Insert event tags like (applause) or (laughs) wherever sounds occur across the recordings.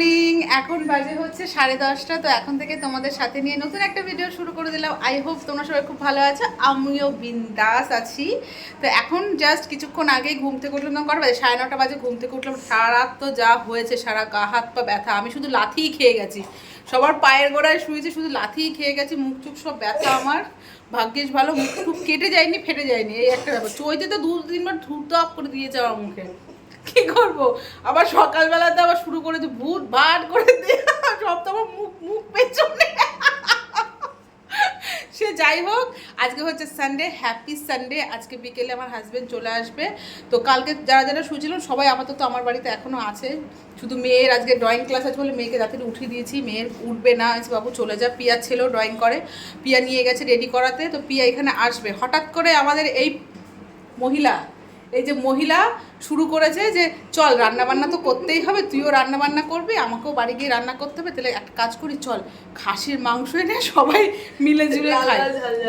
Morning এখন বাজে হচ্ছে সাড়ে দশটা, তো এখন থেকে তোমাদের সাথে নিয়ে নতুন একটা ভিডিও শুরু করে দিলাম। আই হোপ তোমরা সবাই খুব ভালো আছো, আমিও বিন্দাস আছি। তো এখন জাস্ট কিছুক্ষণ আগেই ঘুম থেকে উঠলাম না কটা বাজে সাড়ে নটা বাজে, ঘুম থেকে উঠলাম সারা তো যা হয়েছে, সারা গা হাত পা ব্যথা, আমি শুধু লাথিই খেয়ে গেছি। সবার পায়ের গোড়ায় শুয়েছে, শুধু লাথিই খেয়ে গেছি, মুখ চুখ সব ব্যথা আমার। ভাগ্যিস ভালো, মুখ টুক কেটে যায়নি, ফেটে যায়নি, এই একটা ব্যাপার। চইতে তো দু তিনবার ধূপ করে দিয়েছে আমার মুখে। কি করব? আবার সকালবেলাতে আবার শুরু করেছে ভূত ভাট করে দিয়ে সব তো আমার মুখ মুখ পেছনে। সে যাই হোক, আজকে হচ্ছে সানডে হ্যাপি সানডে আজকে বিকেলে আমার হাজব্যান্ড চলে আসবে। তো কালকে যারা যারা শুয়েছিলেন সবাই আপাতত আমার বাড়িতে এখনও আছে। শুধু মেয়ের আজকে ড্রয়িং ক্লাস আছে বলে মেয়েকে রাতে উঠিয়ে দিয়েছি। মেয়ের উঠবে না বাবু চলে যা পিয়া ছেলেও ড্রয়িং করে। পিয়া নিয়ে গেছে রেডি করাতে। তো পিয়া এখানে আসবে। হঠাৎ করে আমাদের এই মহিলা এই যে মহিলা শুরু করেছে যে চল রান্না বান্না তো করতেই হবে তুইও রান্না বান্না করবি আমাকেও বাড়ি গিয়ে রান্না করতে হবে তাহলে একটা কাজ করি চল। খাসির মাংস এনে সবাই মিলে জুলে খাই।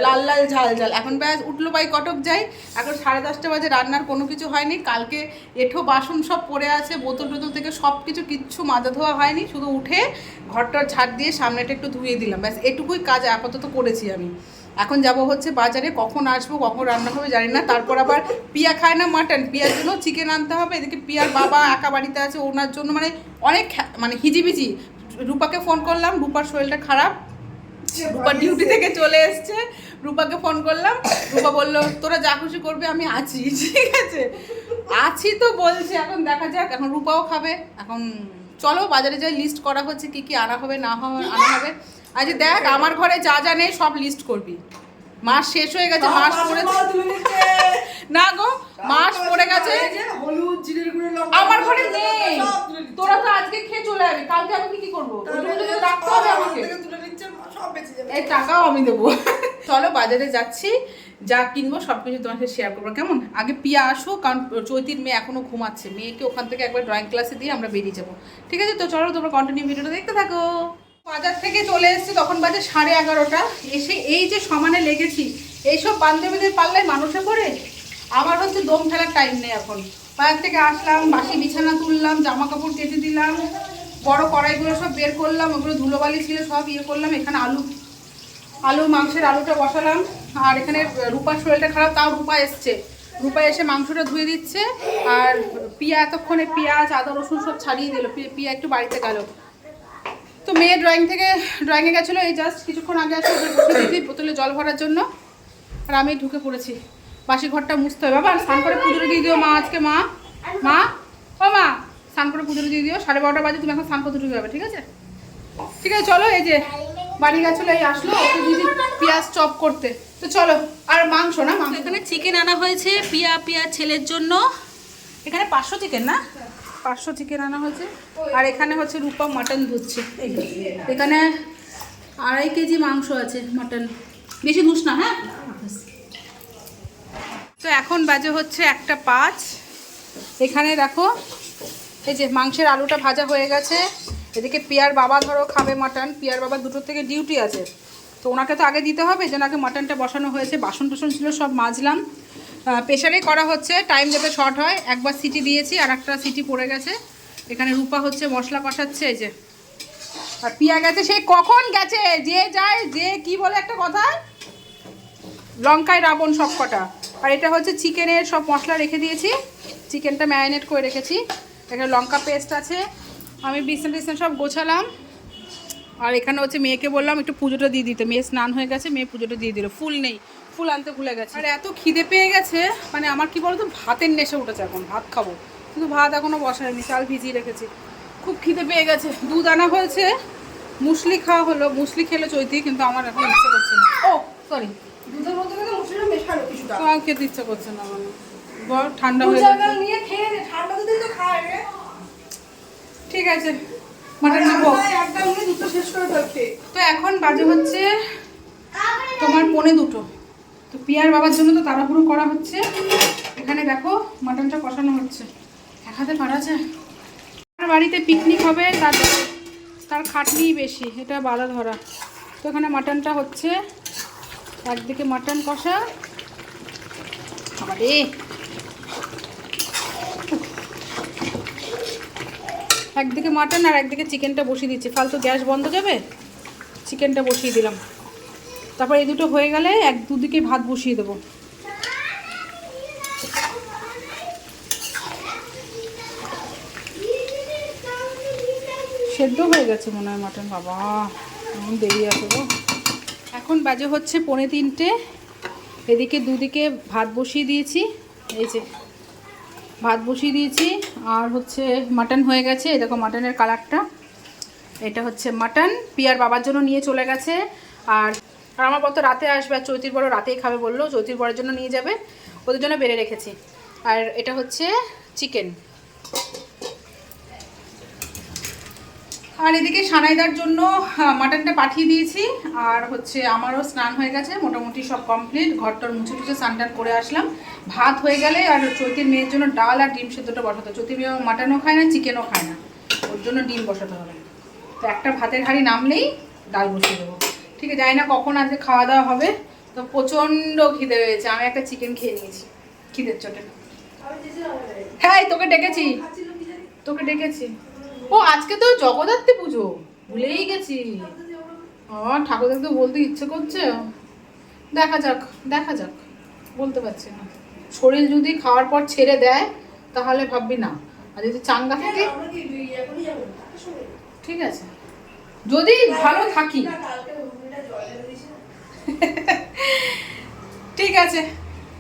লাল লাল ঝাল ঝাল। এখন ব্যাস উঠল বাই কটক যাই। এখন সাড়ে দশটা বাজে রান্নার কোনো কিছু হয়নি। কালকে এঠো বাসন সব পড়ে আছে বোতল টোতল থেকে সব কিছু কিচ্ছু মাজা ধোয়া হয়নি। শুধু উঠে ঘরটার ঝাড় দিয়ে সামনেটা একটু ধুয়ে দিলাম। ব্যাস এটুকুই কাজ আপাতত করেছি আমি। এখন যাব হচ্ছে বাজারে, কখন আসব, কখন রান্না হবে জানি না। তারপর আবার পিয়া খায় না মাটন। পিয়ার জন্য চিকেন আনতে হবে, এদিকে পিয়ার বাবা একা বাড়িতে আছে, ওনার জন্য মানে অনেক মানে হিজিবিজি। রূপাকে ফোন করলাম, রূপার শরীরটা খারাপ। রূপা ডিউটি থেকে চলে এসছে, রূপাকে ফোন করলাম। রূপা বলল, তোরা যা খুশি করবে, আমি আছি। (laughs) ঠিক আছে? আছি তো বলছি, এখন দেখা যাক। এখন রূপাও খাবে। এখন চলো বাজারে যাই লিস্ট করা হচ্ছে কি কি আনা হবে, না হবে আনা হবে। আজ দেখ আমার ঘরে যা যা নেই সব লিস্ট করবি। মাস শেষ হয়ে গেছে মাস পড়ে না গো মাস পড়ে গেছে। হলুদ জিরের গুঁড়ো লঙ্কা আমার ঘরে নেই। তোরা তো আজকে খেয়ে চলে যাবি কালকে আমি কি করব? রাখতে হবে আমাকে। থেকে তুলে সব বেঁচে যাবে। এই টাকাও আমি দেবো। চলো বাজারে যাচ্ছি। যা কিনবো সব কিছু সাথে শেয়ার করব। কেমন? আগে পিয়া আসো কারণ চৈতির মেয়ে এখনও ঘুমাচ্ছে। মেয়েকে ওখান থেকে একবার ড্রয়িং ক্লাসে দিয়ে আমরা বেরিয়ে যাব। ঠিক আছে? তো চলো তোমরা কন্টিনিউ ভিডিওটা দেখতে থাকো। বাজার থেকে চলে এসেছি, তখন বাজে সাড়ে এগারোটা। এসে এই যে সমানে লেগেছি, এইসব বান্ধবীদের পাল্লায় মানুষে পড়ে আবার হচ্ছে দম ফেলার টাইম নেই এখন। বাজার থেকে আসলাম, বাসি বিছানা তুললাম জামা কাপড় কেটে দিলাম, বড় কড়াইগুলো সব বের করলাম, ওগুলো ধুলোবালি ছিল, সব ইয়ে করলাম, এখানে আলু আলু, মাংসের আলুটা বসালাম। আর এখানে রূপার শরীরটা খারাপ, তাও রূপা এসছে। রূপা এসে মাংসটা ধুয়ে দিচ্ছে, আর পিয়া এতক্ষণে পেঁয়াজ, আদা, রসুন সব ছাড়িয়ে দিল পিয়া একটু বাড়িতে গেল। তো মেয়ে ড্রয়িং থেকে ড্রয়িংয়ে গেছিল, এই জাস্ট কিছুক্ষণ আগে আসে, ওদের বসে দিয়েছি বোতলে জল ভরার জন্য। আর আমি ঢুকে পড়েছি। বাসি ঘরটা মুছতে হবে। বাবা, স্নান করে পুজোটা দিয়ে দিও মা আজকে, মা। মা? ও মা, স্নান করে পুজোটা দিয়ে দিও। সাড়ে বারোটা বাজে, তুমি এখন স্নান করতে ঢুকে যাবে ঠিক আছে? ঠিক আছে, চলো, এই যে বাড়ি গেছিল, এই আসলো দিদি পেঁয়াজ চপ করতে। তো চলো, আর মাংস না, মাংস। এখানে চিকেন আনা হয়েছে পিয়া পিয়া ছেলের জন্য। এখানে পাঁচশো চিকেন না? পাঁচশো চিকেন আনা হয়েছে। আর এখানে হচ্ছে রূপা মাটন ধুচ্ছে। এখানে আড়াই কেজি মাংস আছে মাটন। বেশি ধুস না হ্যাঁ? তো এখন বাজে হচ্ছে একটা পাঁচ। এখানে দেখো, এই যে মাংসের আলুটা ভাজা হয়ে গেছে। এদিকে পিয়ার বাবা ধরো খাবে মাটন। পিয়ার বাবা দুটোর থেকে ডিউটি আছে। তো ওনাকে তো আগে দিতে হবে যে ওনাকে মাটনটা বসানো হয়েছে। বাসন টাসন ছিল, সব মাজলাম। প্রেশারে করা হচ্ছে টাইম যাতে শর্ট হয়, একবার সিটি দিয়েছি আর একটা সিটি পড়ে গেছে। এখানে রূপা হচ্ছে, মশলা কষাচ্ছে, এই যে। আর পিয়া গেছে, সে কখন গেছে? যে যায়, যে কি বলে একটা কথা? লঙ্কায় রাবণ সব কটা আর এটা হচ্ছে চিকেনের সব মশলা রেখে দিয়েছি। চিকেনটা ম্যারিনেট করে রেখেছি। এখানে লঙ্কা পেস্ট আছে। আমি বিছনা টিছনা সব গোছালাম। আর এখানে হচ্ছে মেয়েকে বললাম, একটু পুজোটা দিয়ে দিতে। মেয়ে স্নান হয়ে গেছে, মেয়ে পুজোটা দিয়ে দিল। ফুল নেই। ফুল আনতে ভুলে গেছে। আর এত খিদে পেয়ে গেছে মানে আমার কি বলতো ভাতের নেশে উঠেছে এখন ভাত খাব। কিন্তু ভাত এখনও বসায়নি চাল ভিজিয়ে রেখেছি। খুব খিদে পেয়ে গেছে। দুধ আনা হয়েছে মুসলি খাওয়া হলো মুসলি খেলে চৈতি কিন্তু আমার এখন ইচ্ছে করছে না। ও সরি দুধের মধ্যে কিন্তু মুসলিমরা মেশালো কিছুটা। খেতে ইচ্ছে করছে না মানে। ঠান্ডা হয়ে চামচ নিয়ে খেয়ে ঠান্ডা দুধেই তো খায় রে। ঠিক আছে মাটন নেব। একদম নিয়ে শেষ করে ফেলছে। তো এখন বাজে হচ্ছে তোমার পনে দুটো। তো পিয়ার বাবার জন্য তো তাড়াহুড়ো করা হচ্ছে। এখানে দেখো মাটনটা কষানো হচ্ছে। হাতে পারা যায়। আমার বাড়িতে পিকনিক হবে, তার তার খাটনি বেশি, এটা বাধা ধরা। তো এখানে মাটনটা হচ্ছে। একদিকে মাটন কষা। আরে একদিকে মাটন আর একদিকে চিকেনটা বসিয়ে দিচ্ছি। ফালতু গ্যাস বন্ধ যাবে? চিকেনটা বসিয়ে দিলাম। তারপর এই দুটো হয়ে গেলে এক দুদিকে ভাত বসিয়ে দেবো। সেদ্ধ হয়ে গেছে মনে হয় মাটন, বাবা। এখন দেরি আছে গো। এখন বাজে হচ্ছে পৌনে তিনটে। এদিকে দুদিকে ভাত বসিয়ে দিয়েছি। এই যে, ভাত বসিয়ে দিয়েছি। আর হচ্ছে মাটন হয়ে গেছে। এই দেখো মাটনের কালারটা। এটা হচ্ছে মাটন। পিয়ার বাবার জন্য নিয়ে চলে গেছে। আর আর আমার বর তো রাতে আসবে, আর চৈতির বড় রাতেই খাবে বলল, চৈতির বড়ের জন্য নিয়ে যাবে, ওদের জন্য বেড়ে রেখেছি। আর এটা হচ্ছে চিকেন। আর এদিকে সানাইদার জন্য মাটনটা পাঠিয়ে দিয়েছি, আর হচ্ছে আমারও স্নান হয়ে গেছে, মোটামুটি সব কমপ্লিট ঘরটর মুছে টুছে স্নান করে আসলাম। ভাত হয়ে গেলে আর চৈতির মেয়ের জন্য ডাল আর ডিম সেদ্ধটা বসাতে। চৈতির মেয়ে মাটনও খায় না, চিকেনও খায় না। ওর জন্য ডিম বসাতে হবে। তো একটা ভাতের হাঁড়ি নামলেই ডাল বসিয়ে দেবো। ঠিক আছে জানি না কখন আজকে খাওয়া দাওয়া হবে তো প্রচণ্ড খিদে হয়েছে আমি একটা চিকেন খেয়ে নিয়েছি খিদের চোটে। হ্যাঁ তোকে ডেকেছি। তোকে ডেকেছি। ও আজকে তো জগদ্ধাত্রী পুজো ভুলেই গেছি। ও ঠাকুর দেখতে বলতে ইচ্ছে করছে। দেখা যাক দেখা যাক বলতে পারছি না। শরীর যদি খাওয়ার পর ছেড়ে দেয় তাহলে ভাববি না। আর যদি চাঙ্গা থাকে ঠিক আছে। যদি ভালো থাকি (laughs) ঠিক আছে,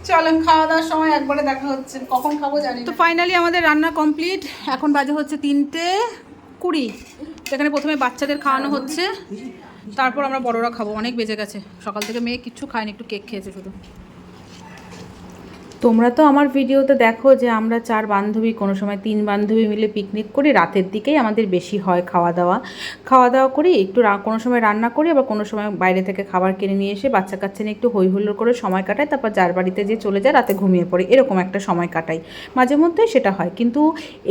চলেন খাওয়া দাওয়ার সময় একবারে দেখা হচ্ছে, কখন খাব জানি তো ফাইনালি আমাদের রান্না কমপ্লিট এখন বাজে হচ্ছে তিনটে কুড়ি এখানে প্রথমে বাচ্চাদের খাওয়ানো হচ্ছে, তারপর আমরা বড়রা খাব, অনেক বেজে গেছে, সকাল থেকে মেয়ে কিচ্ছু খায়নি, একটু কেক খেয়েছে শুধু। তোমরা তো আমার ভিডিওতে দেখো যে আমরা চার বান্ধবী, কোনো সময় তিন বান্ধবী মিলে পিকনিক করি, রাতের দিকেই আমাদের বেশি হয় খাওয়া দাওয়া খাওয়া দাওয়া করি, একটু কোনো সময় রান্না করি, আবার কোনো সময় বাইরে থেকে খাবার কিনে নিয়ে এসে বাচ্চা কাচ্চা নিয়ে একটু হই হুল্লোড় করে সময় কাটাই, তারপর যার বাড়িতে যে চলে যায় রাতে ঘুমিয়ে পড়ে, এরকম একটা সময় কাটাই। মাঝে মধ্যেই সেটা হয়। কিন্তু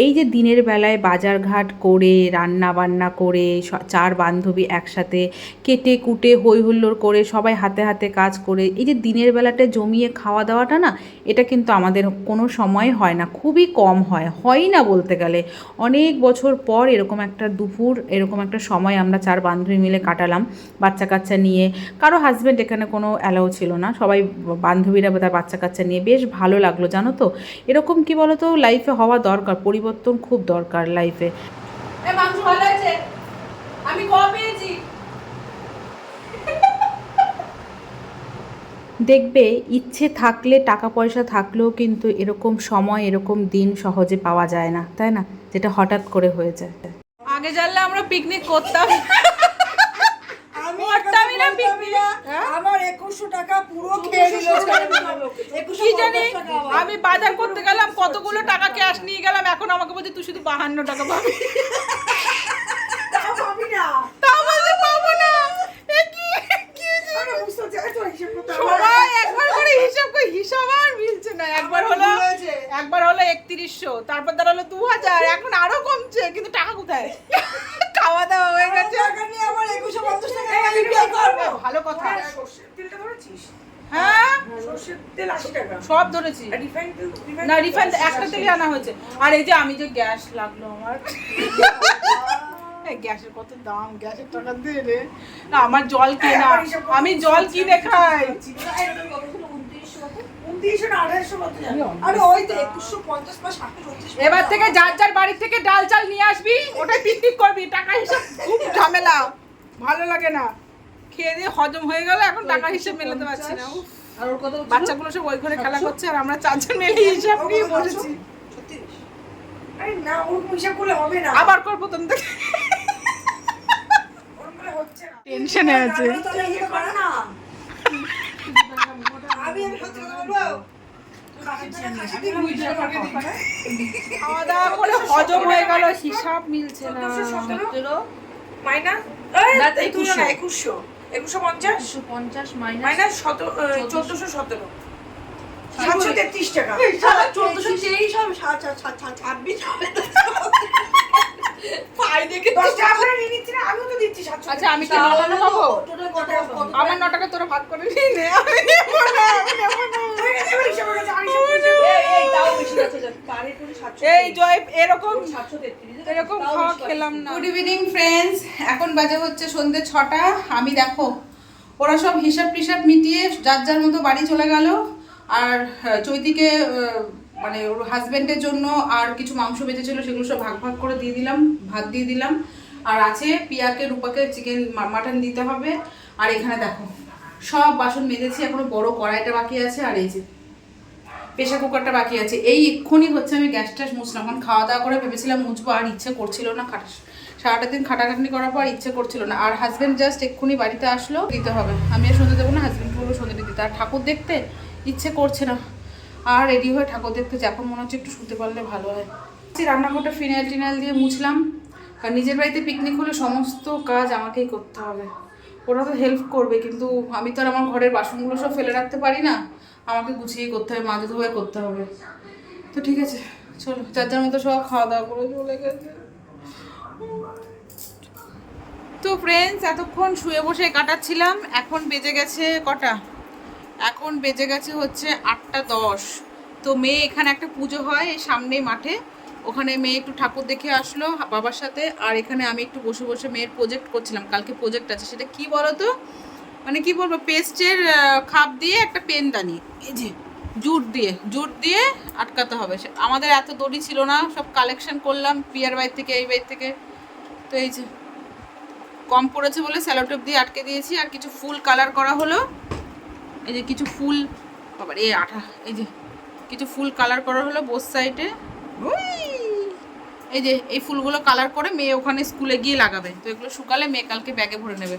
এই যে দিনের বেলায় বাজারঘাট করে রান্না বান্না করে চার বান্ধবী একসাথে কেটে কুটে হই হুল্লোড় করে, সবাই হাতে হাতে কাজ করে, এই যে দিনের বেলাটা জমিয়ে খাওয়া দাওয়াটা না, এটা কিন্তু আমাদের কোনো সময় হয় না, খুবই কম হয়, হয়ই না বলতে গেলে। অনেক বছর পর এরকম একটা দুপুর, এরকম একটা সময় আমরা চার বান্ধবী মিলে কাটালাম বাচ্চা কাচ্চা নিয়ে। কারও হাজব্যান্ড এখানে কোনো অ্যালাউ ছিল না, সবাই বান্ধবীরা তার বাচ্চা কাচ্চা নিয়ে বেশ ভালো লাগল, জানো তো? এরকম কি বলো তো লাইফে হওয়া দরকার, পরিবর্তন খুব দরকার লাইফে আমি দেখবে ইচ্ছে থাকলে টাকা পয়সা থাকলেও কিন্তু এরকম সময় এরকম দিন সহজে পাওয়া যায় না তাই না যেটা হঠাৎ করে হয়ে যায় আগে জানলে আমরা পিকনিক করতাম। হ্যাঁ? আমার একুশশো টাকা পুরো খেয়ে কি জানি। আমি বাজার করতে গেলাম কতগুলো টাকা ক্যাশ নিয়ে গেলাম এখন আমাকে বলছে তুই শুধু বাহান্ন টাকা পাবি পাবি না। তা বলছে পাবো না এ কি কি হয়েছে? আমি বুঝতে পারছি, এই তো হিসেব করতে আমার- সবাই একবার করে হিসাব করে হিসাব আর মিলছে না একবার হলো ভুল হয়েছে। একবার হলো একত্রিশশো তারপর তার হলো দু হাজার এখন আরও কমছে কিন্তু টাকা কোথায়? খাওয়া দাওয়া হয়ে গেছে। ভালো কথা। হ্যাঁ, ধরেছিস? হ্যাঁ? সর্ষের তেল আশি টাকা। সব ধরেছি। না একটা। থেকে আনা হয়েছে। আর এই যে আমি যে গ্যাস লাগল আমার। গ্যাসের কত দাম গ্যাসের টাকা দিয়ে রে। না আমার জল কেনা করতে আমি জল কিনে খাই। এবার থেকে যার যার বাড়ি থেকে ডাল চাল নিয়ে আসবি ওটাই পিকনিক করবি টাকা হিসাব খুব ঝামেলা ভালো লাগে না খেয়ে দিয়ে হজম হয়ে গেল এখন টাকা হিসাব মেলাতে পারছি না বাচ্চাগুলো সব ওই ঘরে খেলা করছে আর আমরা চারজন মিলে হিসাব নিয়ে বসেছি আবার করব না টেনশনে আছে আমি আমি সত্যি কথা বলব। খাওয়া দাওয়া করে হজম হয়ে গেল হিসাব মিলছে না। সতেরো? মাইনাস? এই তুলনা না একুশশো। একুশশো পঞ্চাশ? পঞ্চাশ মাইনাস মাইনাস চোদ্দশো। সতেরো। সাতশো তেত্রিশ টাকা। চোদ্দশো সাত- সাত- ছাব্বিশ হবে। তো। দশ টাকা করে নিয়ে নিচ্ছি না, আমিও তো দিচ্ছি সাতশো আচ্ছা আমি কি টোটাল কত কত- আমার ন টাকা তোরা ভাগ করে নিয়ে নে। এই জয় এরকম এরকম খাওয়া খেলাম না। গুড ইভিনিং ফ্রেন্ডস এখন বাজে হচ্ছে সন্ধ্যে ছটা। আমি দেখো ওরা সব হিসাব টিসাব মিটিয়ে যার যার মতো বাড়ি চলে গেল। আর চৈতিকে মানে ওর হাজবেন্ডের জন্য আর কিছু মাংস বেঁচেছিল সেগুলো সব ভাগ ভাগ করে দিয়ে দিলাম ভাত দিয়ে দিলাম। আর আছে পিয়াকে, রূপাকে চিকেন মাটন দিতে হবে। আর এখানে দেখো, সব বাসন মেজেছি, এখনও বড় কড়াইটা বাকি আছে, আর এই যে প্রেশার কুকারটা বাকি আছে। এই এক্ষুনি হচ্ছে আমি গ্যাস ট্যাস মুছলাম। কারণ খাওয়া দাওয়া করে ভেবেছিলাম মুছবো, আর ইচ্ছে করছিল না, খাটা, সারাটা দিন খাটাখাটনি করার পর ইচ্ছে করছিল না। আর হাজব্যান্ড জাস্ট এক্ষুনি বাড়িতে আসলো, দিতে হবে। আমি আর সন্ধে দেবো না হাজব্যান্ড বলব সন্ধে দিতে। আর ঠাকুর দেখতে ইচ্ছে করছে না। আর রেডি হয়ে ঠাকুর দেখতে যে এখন মনে হচ্ছে একটু শুতে পারলে ভালো হয়। রান্নাঘরটা ফিনাইল টিনাইল দিয়ে মুছলাম। আর নিজের বাড়িতে পিকনিক হলে সমস্ত কাজ আমাকেই করতে হবে। ওরা তো হেল্প করবে, কিন্তু আমি তো আর আমার ঘরের বাসনগুলো সব ফেলে রাখতে পারি না। আমাকে গুছিয়ে করতে হবে, মাঝে ধোয়া করতে হবে। তো ঠিক আছে, চলো, যার যার মতো সব খাওয়া দাওয়া করে চলে গেছে। তো ফ্রেন্ডস এতক্ষণ শুয়ে বসে কাটাচ্ছিলাম, এখন বেজে গেছে কটা? এখন বেজে গেছে হচ্ছে আটটা দশ। তো মেয়ে এখানে একটা পুজো হয়, এই সামনেই মাঠে। ওখানে মেয়ে একটু ঠাকুর দেখে আসলো বাবার সাথে, আর এখানে আমি একটু বসে বসে মেয়ের প্রজেক্ট করছিলাম, কালকে প্রজেক্ট আছে, সেটা কি বলো তো মানে কি বলব, পেস্টের খাপ দিয়ে একটা পেন দানি এই যে, জুট দিয়ে জুট দিয়ে আটকাতে হবে। আমাদের এত দড়ি ছিল না, সব কালেকশন করলাম, পিয়ার বাড়ি থেকে, এই বাড়ি থেকে, তো এই যে, কম পড়েছে বলে স্যালোটেপ দিয়ে আটকে দিয়েছি, আর কিছু ফুল কালার করা হলো, এই যে কিছু ফুল, বাবার এ আঠা, এই যে, কিছু ফুল কালার করা হলো বোস সাইডে এই যে, এই ফুলগুলো কালার করে মেয়ে ওখানে স্কুলে গিয়ে লাগাবে। তো এগুলো শুকালে মেয়ে কালকে ব্যাগে ভরে নেবে।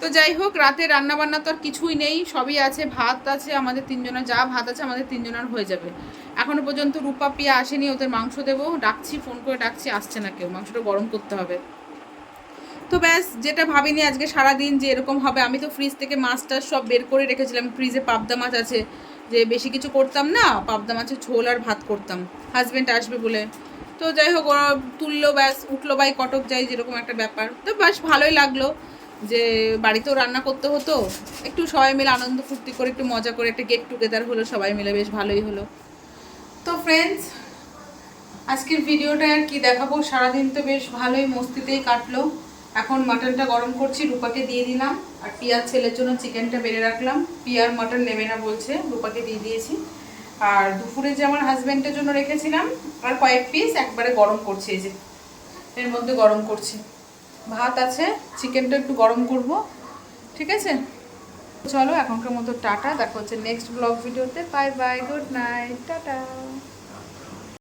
তো যাই হোক, রাতে রান্না বান্না তো আর কিছুই নেই, সবই আছে, ভাত আছে আমাদের তিনজনের, যা ভাত আছে আমাদের তিনজনের হয়ে যাবে। এখনও পর্যন্ত রূপা পিয়া আসেনি, ওদের মাংস দেবো। ডাকছি ফোন করে ডাকছি, আসছে না কেউ, মাংসটা গরম করতে হবে। তো ব্যাস, যেটা ভাবিনি আজকে সারা দিন যে এরকম হবে, আমি তো ফ্রিজ থেকে মাছটা সব বের করে রেখেছিলাম। ফ্রিজে পাবদা মাছ আছে যে বেশি কিছু করতাম না, পাবদা মাছের ঝোল আর ভাত করতাম। হাজবেন্ড আসবে বলে। তো যাই হোক, ওরা তুললো ব্যাস, উঠল বাই কটক যাই, যেরকম একটা ব্যাপার। তো ব্যাস ভালোই লাগল যে বাড়িতেও রান্না করতে হতো। একটু সবাই মিলে আনন্দ ফুর্তি করে, একটু মজা করে একটা গেট টুগেদার হলো, সবাই মিলে বেশ ভালোই হলো। তো ফ্রেন্ডস আজকের ভিডিওটা আর কি দেখাবো? সারাদিন তো বেশ ভালোই মস্তিতেই কাটলো। এখন মাটনটা গরম করছি, রূপাকে দিয়ে দিলাম। আর পিয়ার ছেলের জন্য চিকেনটা বেড়ে রাখলাম। পিয়ার, মাটন নেবে না বলছে, রূপাকে দিয়ে দিয়েছি। আর দুপুরে যে আমার হাজব্যান্ডের জন্য রেখেছিলাম, আর কয়েক পিস একবারে গরম করছি, এই যে এর মধ্যে গরম করছি। ভাত আছে, চিকেনটা একটু গরম করব, ঠিক আছে? চলো এখনকার মতো টাটা, দেখা হচ্ছে নেক্সট ব্লগ ভিডিওতে। Bye bye good night tata.